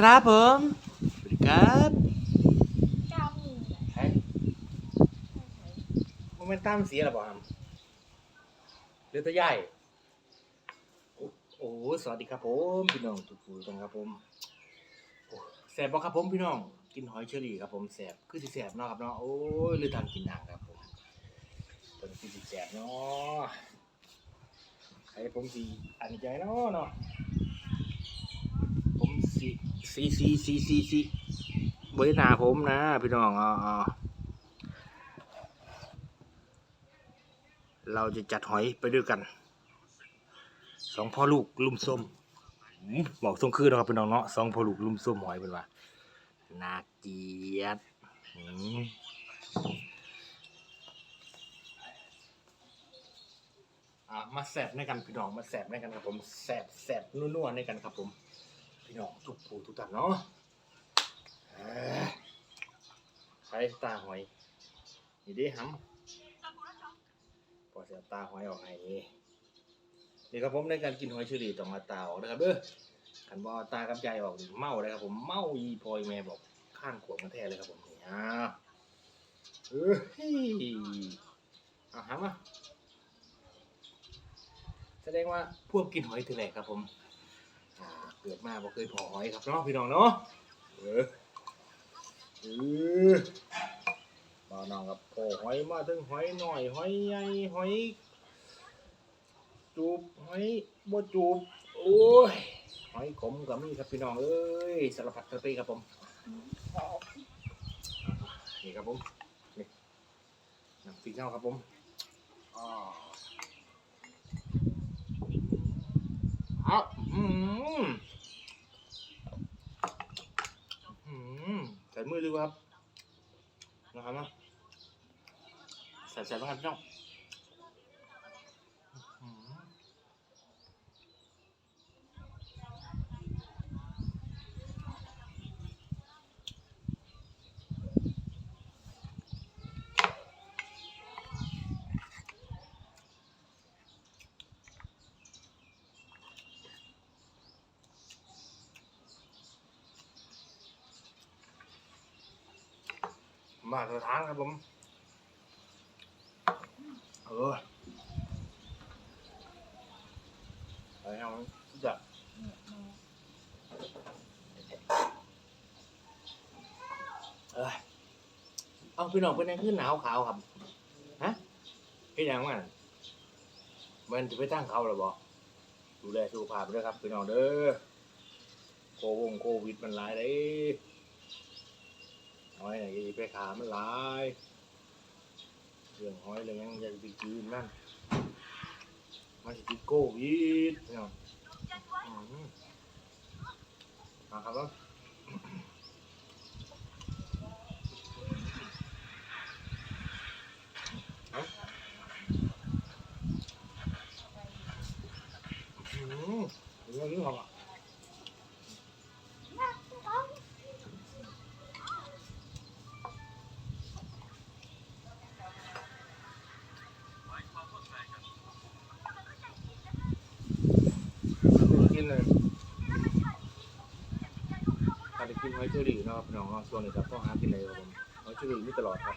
ครับผมสวัสดีครับเก้าหมื่นเฮ้ยโมเมนตัมเสียหรอบ่ครับเรือตัวใหญ่โอ้โอ้สวัสดีครับผมพี่น้องทุกคนครับผมแสบบ่ครับผมพี่น้อง กินหอยเชอรี่ครับผมแสบคือสิแสบเนาะครับเนาะโอ้ยหรือทำกินหนังครับผมเป็นคือสิแสบเนาะใครผมสีอันใจเนาะเนาะ สีสีสีสีสีบริหนาผมนะพี่น้องอ๋อเราจะจัดหอยไปด้วยกัน สองพ่อลูกลุ่มส้มบอกทรงคือนะครับพี่น้องเนาะสองพ่อลูกลุ่มส้มหอยเป็นว่านาเกลียดอืมอะมาแสบในกันพี่น้องมาแสบในกันครับผมแสบแสบนัวๆในกันครับผม พี่น้องทุกผู้ทุกท่านเนาะใช้ตาหอย นี่ดิฮัมพอเสียตาหอยออกให้นี่ครับผมในการกินหอยเชอรี่ต้องมาตาออกนะครับเด้อขันบอตากับยายออกเมาเลยครับผมเมาอีพอยแม่บอกข้างขวบมาแท้เลยครับผมนี่อ่าเอ้ยอาหามาแสดงว่าพวกกินหอยถึงไหนครับผม เกิดมาบอกเคยพอหอยครับเนาะพี่น้องเนาะเออเออบ่าน้องกับพอหอยมาถึงหอยหน่อยหอยใหญ่หอย จูบหอยบ่จูบโอ้ยหอยขมกับมีครับพี่น้องเอ้ยสารพัดกระเตครับผมนี่ครับผมนี่น้ำพริกเข้าครับผมอ๋อเอาอืมอืมใส่มือดีกว่าครับ นะครับนะใส่ใส่บ้างครับพี่น้องอืม มาตรฐานครับผม เออไปเอาจัดเออเอาพี่น้องเป็นยังขึ้นหนาวขาวครับ ฮะพี่ยังมันมันจะไปตั้งเขาหรอบอกดูแลสุขภาพด้วยครับพี่น้องเด้อโควงโควิดมันหลายเลย หอยไหนจะไปขามันหลายเรื่องหอยเรื่องยังอยากไปกินนั่นมันจะติดโควิดเนาะอืมอ่าครับ อยเชอรี่นะครับพี่น้องเนาะส่วนนี้ครับก็หากินเลยครับผมหอยเชอรี่มีตลอดครับ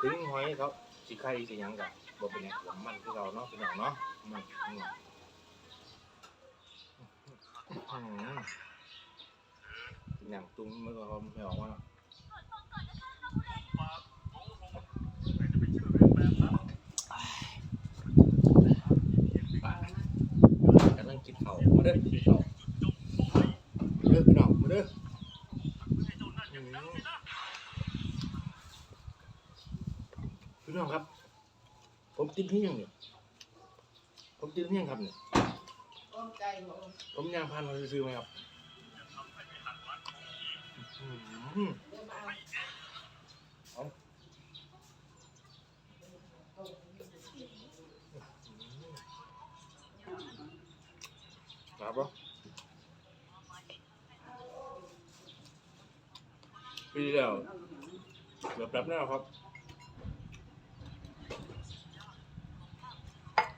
ถึงหอยเขาสิไข่สิหยังกับบ่เป็นหยังผมมันคือเราเนาะพี่น้องเนาะมันอืมอืมกินหนังตุ้งมันก็ไม่ออกมาเนาะกำลังกินข้าวมาเด้อกินข้าวมาเด้อพี่น้องมาเด้ออืมพี่ น้องครับ ผมติดเพียงเนี่ยผมติดเพียงครับเนี่ยต้มไก่หมดผมยางพันมาซื้อๆไหมครับอืมเดี๋ยวมาเอาครับปะปีที่แล้วเกือบแป๊บแล้วครับ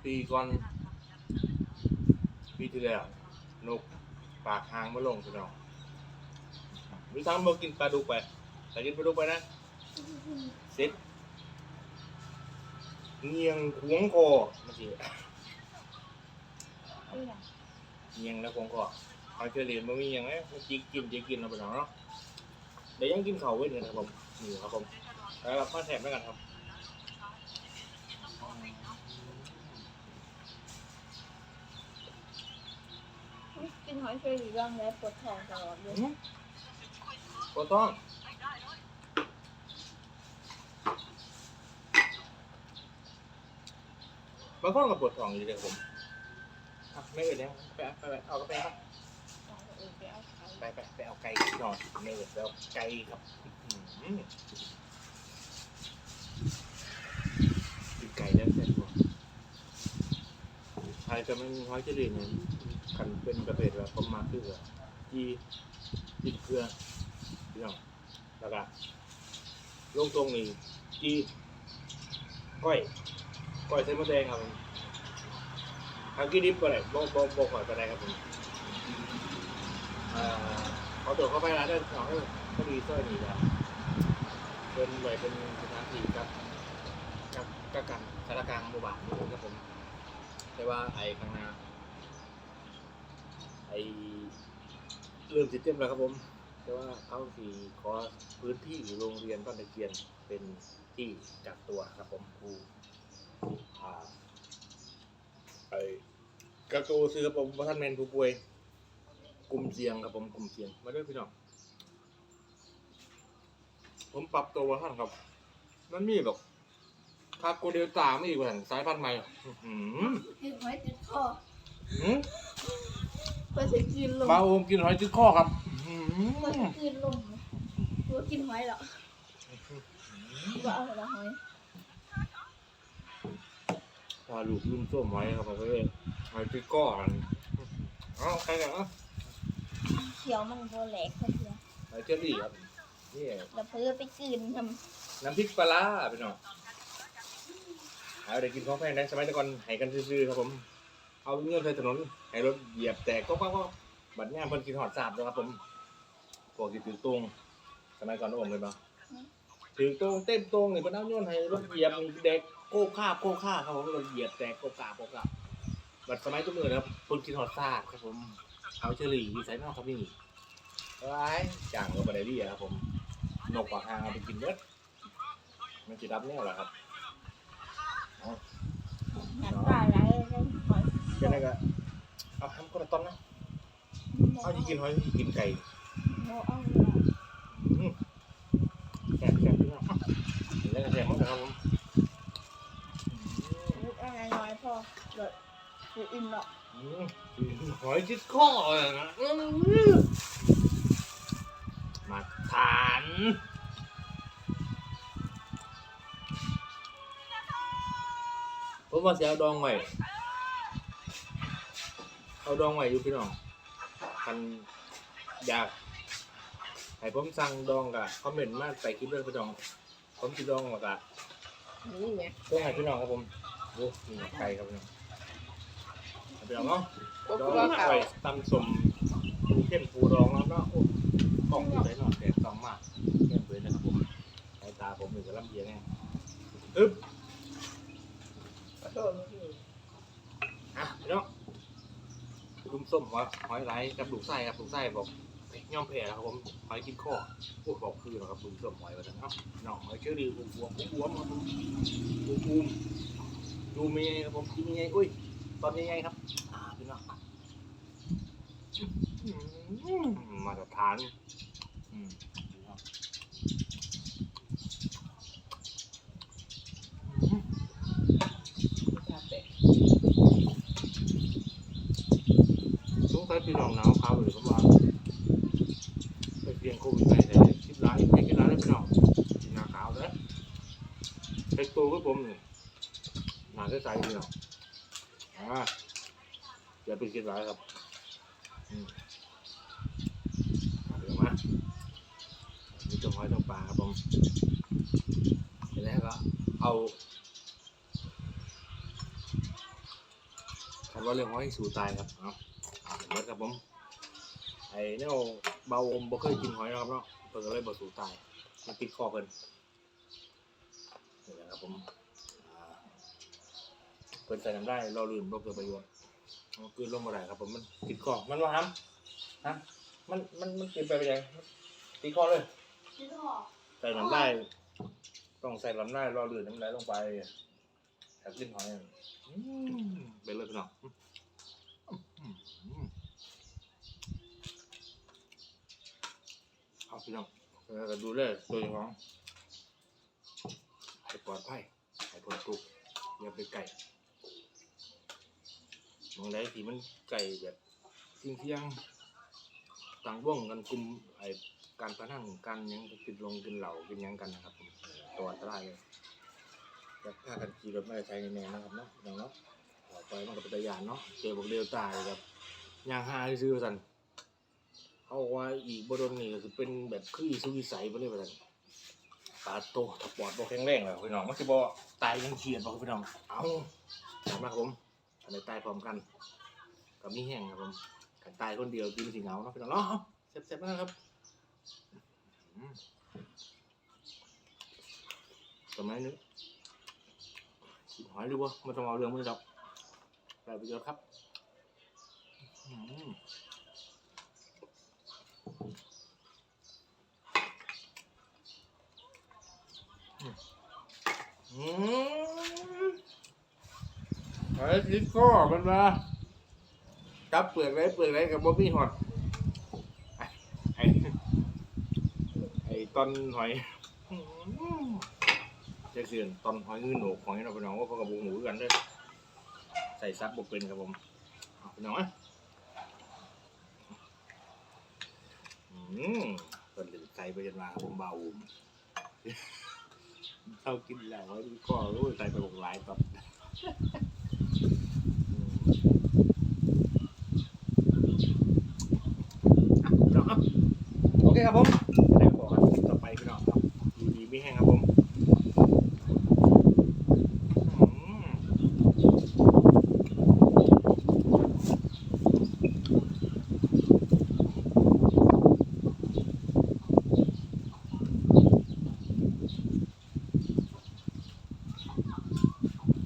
ปีก่อนปีที่แล้วนกปากหางมาลงพี่น้องวิธีทำมากินปลาดุกไปแต่กินปลาดุกไปนะเสร็จเงียงขวงคอมันสิเอ้เงียงแล้วขวงคอเอาเฉลี่ยมันมีอย่างไงมันจิกกินจิกกินเอาไปหน่อยเนาะเดี๋ยวยังกินเข้าไว้เนี่ยนะครับผมนี่ครับผมแล้วเราข้าแถมด้วยกันครับ กินหอยเชอรี่บ้างแล้วปวดท้องตลอดเลยอืมก็ต้องบางคนก็ปวดท้องอยู่เลยผมอะไม่เอ่ยเนี่ยไปเอาไปไปเอากาแฟครับเออไปเอาไปไปไปเอาไก่หน่อนไม่เอ่ยไปเอาไก่ครับอื้อหือกินไก่แล้วแซ่บกว่าไทยจะไม่มีหอยเฉลี่เนี่ย คันเป็นประเภทแบบผมมาคือแบบจีจีเกลือพี่น้องแล้วก็ลงตรงนี้จีก้อยก้อยใส่มะแดงครับทางกี้ดิบก็ได้บ่บ่บ่ข่อยก็ได้ครับผมเอ่อขอตัวเข้าไปร้านได้สองให้พอดีซอยนี้ครับเป็นไว้เป็นสถานที่ครับกับกับกันสารกลางหมู่บ้านนี่ครับผมแต่ว่าไอ้ข้างหน้า เริ่มสิเต็มแล้วครับผม แต่ว่าเขาสีขอพื้นที่โรงเรียนต้นตะเคียนเป็นที่กักตัวครับผมครูอ่าไอ้กักตัวซื้อครับผมว่าท่านแมนผู้ป่วยกลุ่มเสี่ยงครับผมกลุ่มเสี่ยงมาด้วยพี่น้องผมปรับตัวว่าท่านครับมันมีแบบคาโกเดลตาไม่อีกว่าสายพันธุ์ใหม่อื้อหือกินหอยติดคอ หืมเพื่อจะกินลมบาโอมกินหอยจิ้ข้อครับอื้อหืเพื่ออจะกินลมหรือกินหอยเหรอว่าเอาละหอยพาลูกลุ่มส้มไว้ครับผมเลยหอยจิ้ข้อกันเอ้าใครกันเอ้าเขียวมันโบแหลกเขาเดียวหอยเชอรี่ครับนี่แล้วเพื่อไปกินทน้ำพริกปลาร้าพี่น้องเอาเด็กกินของแพงได้สมัยแต่ก่อนให้กันซื่อๆครับผม เอาเงื่อนใส่ถนนให้รถเหยียบแตกก็ก็ก็บัดเนี้ยเพิ่นกินหอดสาบแล้วครับผมพวกที่ถือตรงสมัยก่อนโอมเลยปะถือตรงเต็มตรงนี่เพิ่นเอาโยนให้รถเหยียบนี่เด็กโก้ข้าโก้ข้าบครับผมรถเหยียบแตกโก้กาโก้กาบัดสมัยตุ้มือนะครับเพิ่นกินหอดสาบครับผมเอาเฉลี่ใส่นอกครับนี่ร้ายจ่างลงไปได้ดีครับผมนกปากหางเอาไปกินเบิดมันจะรับแนวเหรอครับำน้ำตาไหลเลย หอยแค่นั้นก็เอาทำคนละต้นนะเอาจะกินหอยจะกินไก่โมเอาอืมแซ่บแซ่บพี่น้องอะกินแล้วก็แซ่บมากครับผมลูกอะไรน้อยพอเกิดคืออินเนาะอืมอืมหอยจิตข้อเลยนะอืมมาทานผมว่าเสียเอาดองไว้ เอาดองไว้อยู่พี่น้องมันอยากให้ผมสั่งดองกะคอมเมนต์มาใส่คลิปด้วยพี่น้อง ผมจะดองมากะนี่ไงเพื่อให้พี่น้องครับผมโอ้มีไก่ครับพี่น้องเอาพี่น้องเนาะก็ดคือองเขาไก่ตำสมปูเข้มปูดองแล้วเนาะโอ้กล้องที่ไหนหน่อยแต่สองมากเข้มเลยนะครับผมสายตาผมอยู่กับลำเอียงไงอึ๊บโดนอยู่อะพี่น้อง ลุมส้มหอยหอยไหลกับลูกไส้ครับลูกไส้บอกย่อมแผ่ครับผมหอยกินข้อพูดบอกคือนะครับลุมส้มหอยว่าจังเอ้าน้องหอยเชื่อรี่อ้วมอ้วมครับผมอ้วมดูมีไงครับผมกินยังไงอุ้ยตอนยังไงครับ อ่าพี่น้องอืมมาตรฐานอืมพี่น้องอืม สงสัย พี่น้องหนาวขาวหรือประมาไปเพียงโควิดไปแต่คิดร้ายไม่คิดร้ายแล้วพี่น้องกินหนาขาวแล้วเอ็กโตก็ผมนี่หนาใสๆพี่น้องอ่าอย่าไปคิดร้ายครับอืมเอาดี๋ยวมามีจงหอยต้องปลาครับผมเสร็จแล้วก็เอาคำว่าเรื่องหอยสู่ตายครับเอา เอาเบิดครับผม ไออ้แนวเบาอมบ่เคยกินหอยนะครับเนาะเพิ่นก็เลยบ่สู่ตาย มันติดคอเพิ่นนี่แหละครับผมอ่าเพิ่นใส่น้ำได้รอลื่นบ่เกิดประโยชน์มันกลืนลงบ่ได้ครับผมมันติดคอมันว่าห้ำฮะมันมันมันกินไปเป็นยังติดคอเลยนี่ก็ออกใส่น้ำได้ต้องใส่น้ำได้รอลื่นน้ำได้ลงไปแอบกินหอยอืมเป็นเลยพี่น้องอืมอืม เอาพี่น้องแล้วก็ดูแลตัวเองของให้ปลอดภัยให้พ้นทุกข์อย่าไปไก่มองได้ที่มันไก่แบบเสี่ยงเสี่ยงต่างว่องกันกลุ่มไอ้การพนันการยังกินลงกินเหล่ากินยังกันนะครับผมตัวอันตรายเลยแต่ถ้ากันขี่รถไม่ได้ใช้แน่นะครับเนาะอย่างเนาะต่อไปมันก็เป็นตายานเนาะเจอบอกเดียวตายแบบย่างห้าซื้อสัน เอาว่าอีกบดนนี่ก็คือเป็นแบบคือสุวิสัยไปเลยแบบนั้นตาโตถ้าปอดบ่แข็งแรงแล้วพี่น้องมันสิบ่ตายยังเฉียดบ่พี่น้อง เอาถามมาครับผมอันไหนตายพร้อมกันกับมีแห้งครับผมกันตายคนเดียวกินสิเหงาเนาะพี่น้องเนาะเสร็จๆนะครับอืมสมัยนี้กินหอยหรือวะไม่ต้องเอาเรื่องมือดอกได้ประโยชน์ครับ อืม อืม ไอ้ทิศก็มันมาจับเปลือกไรเปลือกไรกับบ๊อบบี้ฮอตไอ้ไอ้นหอยอืมเจ๊เสือนตอนหอยงินโหนกหอยเราไปน้องว่าพวกกับบุงหมูกันด้วยใส่ซับบกเป็นครับผมเอาไปน้องอะอืมเป็นหรือใจไปจนมาครับผมเบาเขากินแล้วก็รู้ใจไปบอกหลายตอน Okay ka po?